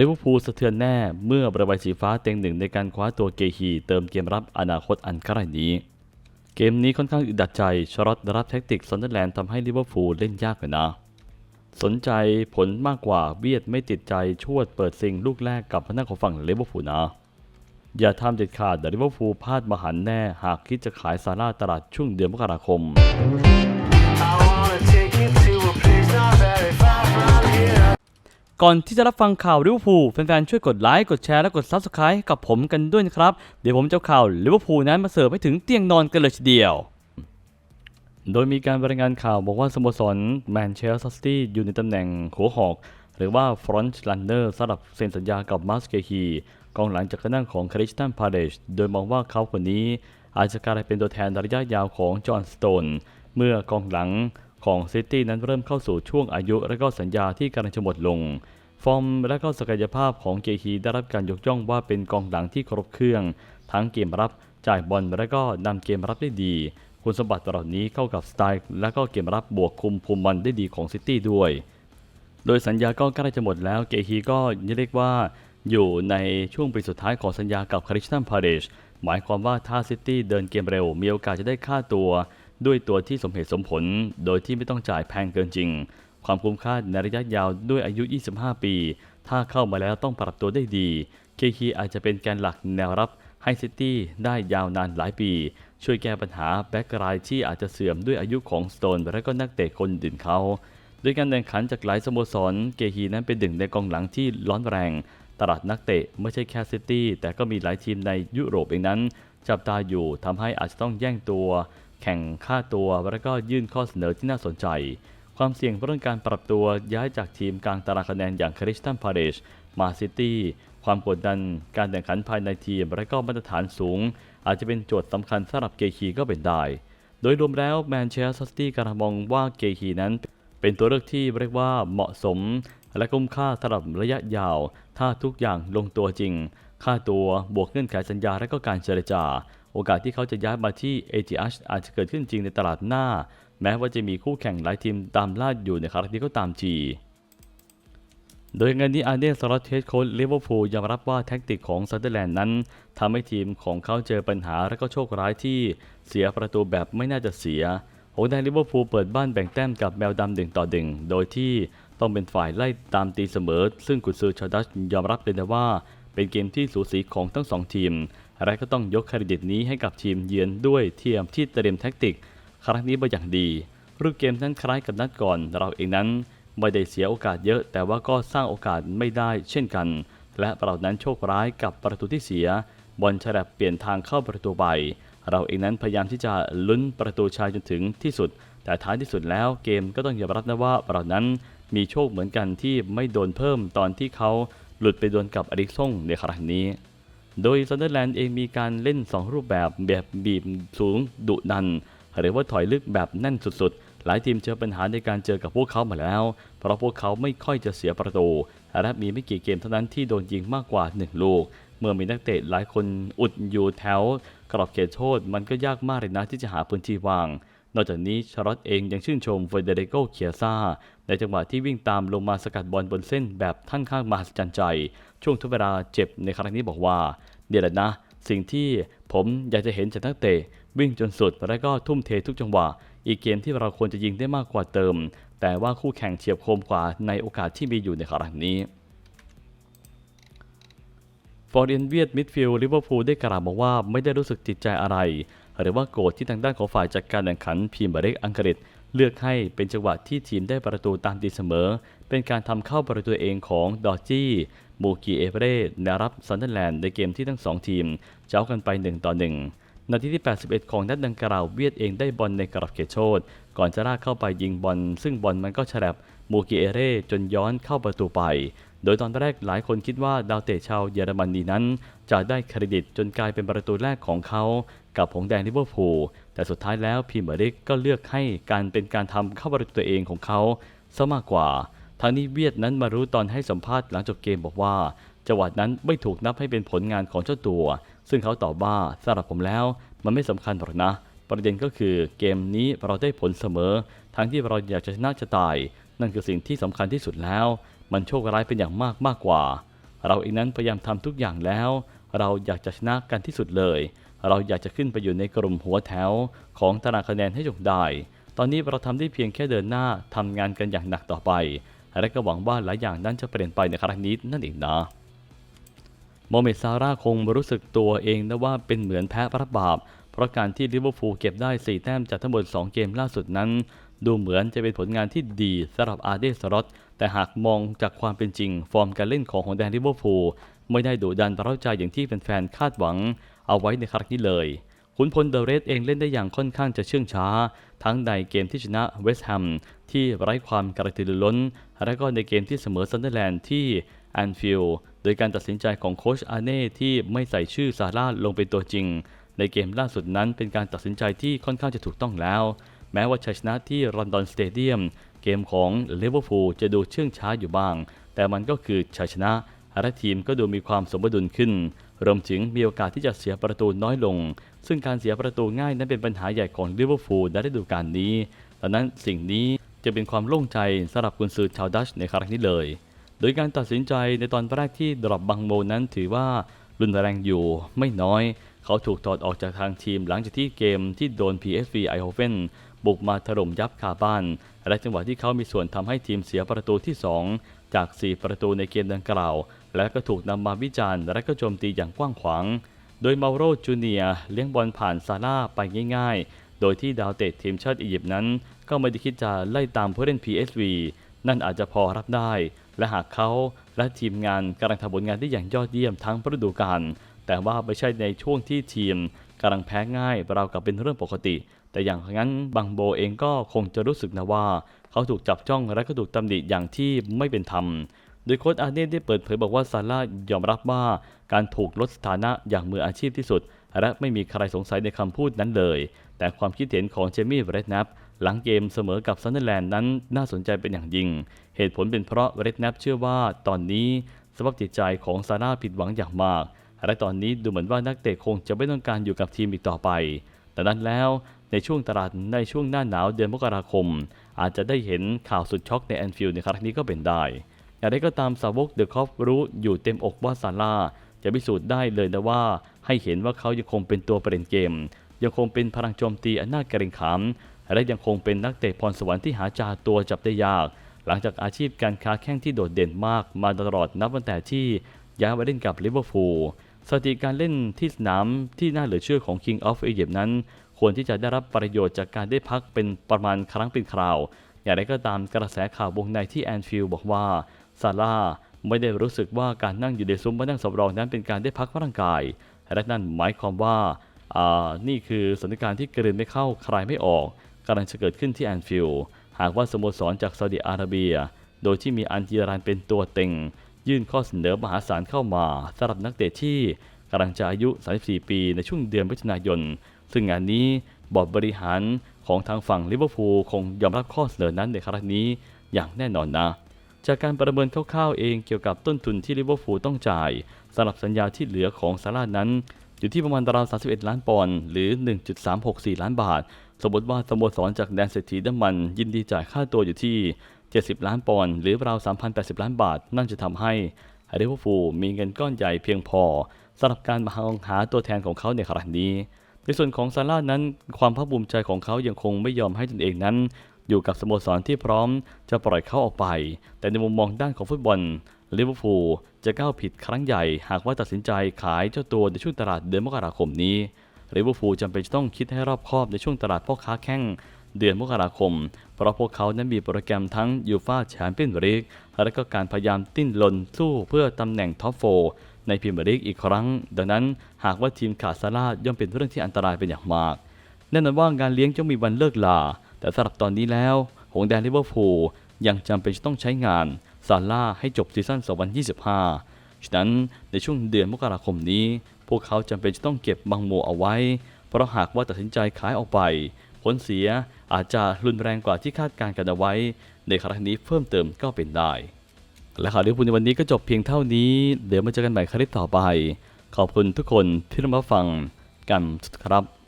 ลิเวอร์พูลสะเทือนแน่เมื่อบริวารสีฟ้าเต็งหนึ่งในการคว้าตัวเกฮีเติมเกมรับอนาคตอันใกล้นี้ เกมนี้ค่อนข้างอึดอัดใจชารอตรับแท็กติกซันเดอร์แลนด์ทำให้ลิเวอร์พูลเล่นยากเลยนะ สนใจผลมากกว่าเวียดไม่ติดใจชวดเปิดซิงลูกแรกกับพนักของฝั่งลิเวอร์พูลนะ อย่าทำเด็ดขาดลิเวอร์พูลพลาดมหันต์แน่หากคิดจะขายซาร่าตลาดช่วงเดือนมกราคม ก่อนที่จะรับฟังข่าวลิเวอร์พูลแฟนๆ ช่วยกดไลค์ กดแชร์และกด Subscribe กับผมกันด้วยนะครับ เดี๋ยวผมจะข่าวลิเวอร์พูลนั้นมาเสิร์ฟให้ถึงเตียงนอนกันเลยทีเดียว โดยมีการรายงานข่าวบอกว่าสโมสรแมนเชสเตอร์ซิตี้อยู่ในตำแหน่งหัวหอก หรือว่าฟรอนต์ลันเนอร์สำหรับเซ็นสัญญากับมาสเกฮีกองหลังจากการนั่งของคริสตันพาเดชโดยมองว่าเขาคนนี้อาจจะกลายเป็นตัวแทนระยะยาวของจอห์นสโตนเมื่อกองหลัง ของซิตี้นั้นเริ่มเข้าสู่ช่วงอายุและก็สัญญาที่กำลังจะหมดลง ฟอร์มและก็ศักยภาพของเกฮีได้รับการยกย่องว่าเป็นกองหลังที่ครบเครื่อง ทั้งเกมรับจ่ายบอลและก็นำเกมรับได้ดี คุณสมบัติเหล่านี้เข้ากับสไตล์ และก็เกมรับบวกคุมภูมิบอลได้ดีของซิตี้ด้วย โดยสัญญาก็ใกล้จะหมดแล้วเกฮีก็เรียกว่าอยู่ในช่วงปีสุดท้ายของสัญญากับคาริสตันพาเดชหมายความว่าถ้าซิตี้เดินเกมเร็ว มีโอกาสจะได้ค่าตัว ด้วยตัวที่สมเหตุสมผล โดยที่ไม่ต้องจ่ายแพงเกินจริง ความคุ้มค่าในระยะยาวด้วยอายุ 25 ปี ถ้าเข้ามาแล้วต้องปรับตัวได้ดีเคฮีอาจจะเป็นแกนหลักแนวรับให้ซิตี้ได้ยาวนานหลายปี ช่วยแก้ปัญหาแบ็กรายที่อาจจะเสื่อมด้วยอายุของสโตนและก็นักเตะคนอื่นเขาโดยการแข่งขันจากหลายสโมสร เกฮีนั้นเป็นหนึ่งในกองหลังที่ร้อนแรง ตลาดนักเตะไม่ใช่แค่ซิตี้แต่ก็มีหลายทีมในยุโรปเองนั้น จับตาอยู่ทำให้อาจจะต้องแย่งตัว แข่งค่าตัว และก็ยื่นข้อเสนอที่น่าสนใจ ความเสี่ยงเรื่องการปรับตัวย้ายจากทีมกลางตารางคะแนนอย่างคริสตันพาเดชมาซิตี้ความกดดัน การแข่งขันภายในทีม และก็มาตรฐานสูง อาจจะเป็นโจทย์สำคัญสำหรับเกคีก็เป็นได้ โดยรวมแล้วแมนเชสเตอร์ซิตี้กำลังมองว่าเกคีนั้นเป็นตัวเลือกที่เรียกว่าเหมาะสม และคุ้มค่าสำหรับระยะยาว ถ้าทุกอย่างลงตัวจริง ค่าตัวบวกเงื่อนไขสัญญาและก็การเจรจา โอกาสที่เขาจะย้ายมาที่ ATH อาจจะเกิดขึ้นจริงในตลาดหน้า แม้ว่าจะมีคู่แข่งหลายทีมตามล่าอยู่ในครั้งนี้ก็ตามที โดยงานนี้อาร์เดนสลอตเฮดโค้ชลิเวอร์พูลยอมรับว่าแท็กติกของซันเดอร์แลนด์นั้นทำให้ทีมของเขาเจอปัญหาและก็โชคร้ายที่เสียประตูแบบไม่น่าจะเสียหงแดงลิเวอร์พูลเปิดบ้านแบ่งแต้มกับแมวดำหนึ่งต่อหนึ่งโดยที่ต้องเป็นฝ่ายไล่ตามตีเสมอ ซึ่งกุนซือชาดัชยอมรับเลยนะว่า เป็นเกมที่สูสีของทั้งสองทีม และก็ต้องยกเครดิตนี้ให้กับทีมเยือนด้วยเทียมที่เตรียมแท็กติก ครั้งนี้มาอย่างดี รูปเกมนั้นคล้ายกับนัดก่อน เราเองนั้นไม่ได้เสียโอกาสเยอะ แต่ว่าก็สร้างโอกาสไม่ได้เช่นกัน และเรานั้นโชคร้ายกับประตูที่เสียบอลฉลับเปลี่ยนทางเข้าประตูไป เราเองนั้นพยายามที่จะลุ้นประตูชัยจนถึงที่สุด แต่ท้ายที่สุดแล้วเกมก็ต้องยอมรับนะว่าเรานั้นมีโชคเหมือนกันที่ไม่โดนเพิ่มตอนที่เขาหลุดไปโดนกับอริกซ่งในครั้งนี้ โดยซันเดอร์แลนด์เองมีการเล่น 2 รูปแบบแบบบีบสูงดุดัน หรือว่าถอยลึกแบบแน่นสุดๆ หลายทีมเจอปัญหาในการเจอกับพวกเขามาแล้ว เพราะพวกเขาไม่ค่อยจะเสียประตู และมีไม่กี่เกมเท่านั้นที่โดนยิงมากกว่า 1 ลูก เมื่อมีนักเตะหลายคนอุดอยู่แถวกรอบเขตโทษมันก็ยากมากเลยนะที่จะหาพื้นที่วาง นอกจากนี้ชารลอตเองยังชื่นชมเฟเดริโกเคียซาในจังหวะที่วิ่งตามลงมาสกัดบอลบนเส้นแบบท่านข้างมหัศจรรย์ใจ ช่วงทุกเวลาเจ็บในครั้งนี้บอกว่าเดี๋ยวนะ สิ่งที่ผมอยากจะเห็นจากนักเตะวิ่งจนสุดและก็ทุ่มเททุกจังหวะ อีกเกมที่เราควรจะยิงได้มากกว่าเติม แต่ว่าคู่แข่งเฉียบคมกว่าในโอกาสที่มีอยู่ในครั้งนี้ฟอร์เรนเวียดมิดฟิลด์ลิเวอร์พูลได้กล่าวบอกว่าไม่ได้รู้สึกติดใจอะไร หรือว่าโกรธที่ทางด้านของฝ่ายจัดการแข่งขันพีมียร์ลีกอังกฤษ เลือกให้เป็นจังหวะที่ทีมได้ประตูตามตีเสมอ เป็นการทำเข้าประตูเองของดอร์จี้มูกีเอเบเรแนวรับซันเดอร์แลนด์ในเกมที่ทั้งสองทีมเจ้ากันไป 1 ต่อ 1 นาทีที่ 81 ของนัดดังกล่าวเวียดเองได้บอลในกรอบเขตโทษก่อนจะลากเข้าไปยิงบอลซึ่งบอลมันก็ฉลับมูกิเอเร่จนย้อนเข้าประตูไป โดยตอนแรกหลายคนคิดว่าดาวเตะชาวเยอรมนีนั้น จะได้เครดิตจนกลายเป็นประตูแรกของเขา กับผงแดงลิเวอร์พูลแต่สุดท้ายแล้วพีเมียร์ลีกก็เลือกให้การเป็นการทำเข้าประตูตัวเองของเขาซะมากกว่าทางนี้เวียดนั้นมารู้ตอนให้สัมภาษณ์หลังจบเกมบอกว่าจังหวะนั้นไม่ถูกนับให้เป็นผลงานของเจ้าตัว ซึ่งเขาตอบว่าสำหรับผมแล้ว มันไม่สำคัญหรอกนะ ประเด็นก็คือเกมนี้เราได้ผลเสมอ ทั้งที่เราอยากจะชนะจะตาย นั่นคือสิ่งที่สำคัญที่สุดแล้ว มันโชคร้ายเป็นอย่างมากมากกว่า เราเองนั้นพยายามทำทุกอย่างแล้ว เราอยากจะชนะกันที่สุดเลย เราอยากจะขึ้นไปอยู่ในกลุ่มหัวแถวของตารางคะแนนให้จงได้ ตอนนี้เราทำได้เพียงแค่เดินหน้าทำงานกันอย่างหนักต่อไป และก็หวังว่าหลายอย่างนั้นจะเปลี่ยนไปในครั้งนี้นั่นเองนะโมเมซาร่าคงรู้สึกตัวเองนะว่าเป็นเหมือนแพ้รับบาป เพราะการที่ลิเวอร์พูลเก็บได้ 4 แต้มจากทั้งหมด 2 เกมล่าสุดนั้น ดูเหมือนจะเป็นผลงานที่ดีสำหรับอาร์เดสล็อตแต่หากมองจากความเป็นจริง ฟอร์มการเล่นของของแดนลิเวอร์พูลไม่ได้ดุดันเร้าใจอย่างที่แฟนๆคาดหวัง เอาไว้ในครั้งนี้เลยขุนพลเดอะเรสเองเล่นได้อย่างค่อนข้างจะเชื่องช้า ทั้งในเกมที่ชนะเวสต์แฮมที่ไร้ความกระตือรือร้น และก็ในเกมที่เสมอซันเดอร์แลนด์ที่แอนฟิลด์โดยการตัดสินใจของโคชอาเน่ที่ไม่ใส่ชื่อซาร่าลงเป็นตัวจริง ในเกมล่าสุดนั้นเป็นการตัดสินใจที่ค่อนข้างจะถูกต้องแล้ว แม้ว่าชัยชนะที่ลอนดอนสเตเดียมเกมของลิเวอร์พูลจะดูเชื่องช้าอยู่บ้าง แต่มันก็คือชัยชนะและทีมก็ดูมีความสมดุลขึ้น รวมถึงมีโอกาสที่จะเสียประตูน้อยลง ซึ่งการเสียประตูง่ายนั้นเป็นปัญหาใหญ่ของลิเวอร์พูลในฤดูกาลนี้ดังนั้นสิ่งนี้จะเป็นความโล่งใจสำหรับกุนซือชาวดัชในครั้งนี้เลย โดยการตัดสินใจในตอนแรกที่ดรอปบังโมนั้นถือว่ารุนแรงอยู่ไม่น้อย เขาถูกถอดออกจากทางทีมหลังจากที่เกมที่โดน PSV ไอโฮเฟนบุกมาถล่มยับคาบ้าน และจังหวะที่เขามีส่วนทำให้ทีมเสียประตูที่ 2 จาก 4 ประตูในเกมดังกล่าว และก็ถูกนำมาวิจารณ์ และก็โจมตีอย่างกว้างขวาง โดยมาโรจูเนียเลี้ยงบอลผ่านซาร่าไปง่ายๆ โดยที่ดาวเตะทีมชาติอียิปต์นั้น ก็ไม่ได้คิดจะไล่ตามผู้เล่น PSV นั่นอาจจะพอรับได้ และหากเขาและทีมงานกำลังทำผลงานได้อย่างยอดเยี่ยมทั้งฤดูกาลแต่ว่าไม่ใช่ในช่วงที่ทีมกำลังแพ้ง่ายเราวกับเป็นเรื่องปกติ แต่อย่างนั้นบังโบเองก็คงจะรู้สึกนะว่า เขาถูกจับจ้องและก็ถูกตำหนิอย่างที่ไม่เป็นธรรม โดยโค้ชอาร์เน่ได้เปิดเผยบอกว่าซาร่ายอมรับว่าการถูกลดสถานะอย่างมืออาชีพที่สุด และไม่มีใครสงสัยในคำพูดนั้นเลย แต่ความคิดเห็นของเจมี่เรดนับหลังเกมเสมอกับซันเดอร์แลนด์นั้นน่าสนใจเป็นอย่างยิ่ง เหตุผลเป็นเพราะเรดนับเชื่อว่าตอนนี้สภาพจิตใจของซาร่าผิดหวังอย่างมากและตอนนี้ดูเหมือนว่านักเตะคงจะไม่ต้องการอยู่กับทีมอีกต่อไป แต่นั้นแล้วในช่วงตลาดในช่วงหน้าหนาวเดือนมกราคม อาจจะได้เห็นข่าวสุดช็อกในแอนฟิลด์ในครั้งนี้ก็เป็นได้ อย่างไรก็ตามสาวกเดอะคอฟรู้อยู่เต็มอกว่าซาร่าจะพิสูจน์ได้เลยนะว่า ให้เห็นว่าเขายังคงเป็นตัวเปลี่ยนเกม ยังคงเป็นพลังโจมตีอันน่าเกรงขาม และยังคงเป็นนักเตะพรสวรรค์ที่หาจาตัวจับได้ยาก หลังจากอาชีพการค้าแข้งที่โดดเด่นมากมาตลอดนับตั้งแต่ที่ย้ายมาเล่นกับลิเวอร์พูลสถิติการเล่นที่สนามที่น่าเหลือเชื่อของ King of Egypt นั้น ควรที่จะได้รับประโยชน์จากการได้พักเป็นประมาณครั้งเป็นคราว อย่างไรก็ตามกระแสข่าววงในที่แอนฟิลด์บอกว่า ซาร่าไม่ได้รู้สึกว่าการนั่งอยู่ในซุ้มมานั่งสำรองนั้นเป็นการได้พักร่างกาย และนั่นหมายความว่าานี่คือสถานการณ์ที่กลืนไม่เข้าคลายไม่ออกกำลังจะเกิดขึ้นที่แอนฟิลด์หากว่าสโมสรจากซาอุดิอาระเบีย โดยที่มีอันจีรานเป็นตัวเต็ง ยื่นข้อเสนอมหาศาลเข้ามาสำหรับนักเตะที่กำลังจะอายุ 34 ปีในช่วงเดือนมิถุนายน ซึ่งงานนี้บอร์ดบริหารของทางฝั่งลิเวอร์พูลคงยอมรับข้อเสนอนั้นในครั้งนี้อย่างแน่นอนนะ จากการประเมินคร่าวๆเองเกี่ยวกับต้นทุนที่ลิเวอร์พูลต้องจ่ายสำหรับสัญญาที่เหลือของซาร่านั้น อยู่ที่ประมาณราว 31 ล้านปอนด์หรือ 1.364 ล้านบาท สมมติว่าสโมสรจากแดนเศรษฐีน้ำมัน ยินดีจ่ายค่าตัวอยู่ที่ 70 ล้านปอนด์หรือราว 3,080 ล้านบาท นั่นจะทำให้ลิเวอร์พูลมีเงินก้อนใหญ่เพียงพอสำหรับการมาหาตัวแทนของเขาในครั้งนี้ในส่วนของซาร่านั้นความภาคภูมิใจของเขายังคงไม่ยอมให้ตนเองนั้น อยู่กับสโมสรที่พร้อมจะปล่อยเขาออกไป แต่ในมุมมองด้านของฟุตบอลลิเวอร์พูลจะก้าวผิดครั้งใหญ่ หากว่าตัดสินใจขายเจ้าตัวในช่วงตลาดเดือนมกราคมนี้ลิเวอร์พูลจำเป็นจะต้องคิดให้รอบคอบในช่วงตลาดพ่อค้าแข้งเดือนมกราคม เพราะพวกเขานั้นมีโปรแกรมทั้งยูฟาแชมเปี้ยนส์ลีกและก็การพยายามติ้นรนสู้เพื่อตำแหน่งท็อปโฟในพรีเมียร์ลีกอีกครั้ง ดังนั้นหากว่าทีมขาดซาร่าย่อมเป็นเรื่องที่อันตรายเป็นอย่างมาก แน่นอนว่างานเลี้ยงจะมีวันเลิกลา แต่สำหรับตอนนี้แล้ว หงแดนลิเวอร์พูลยังจำเป็นจะต้องใช้งานซาร่าให้จบซีซั่น 2025 ฉะนั้นในช่วงเดือนมกราคมนี้ พวกเขาจำเป็นจะต้องเก็บบังโมเอาไว้ เพราะหากว่าตัดสินใจขายออกไป ผลเสียอาจจะรุนแรงกว่าที่คาดการณ์กันเอาไว้ ในครั้งนี้เพิ่มเติมก็เป็นได้ และข่าวลิเวอร์พูลในวันนี้ก็จบเพียงเท่านี้ เดี๋ยวมาเจอกันใหม่คลิปต่อไป ขอบคุณทุกคนที่รับฟังกันครับ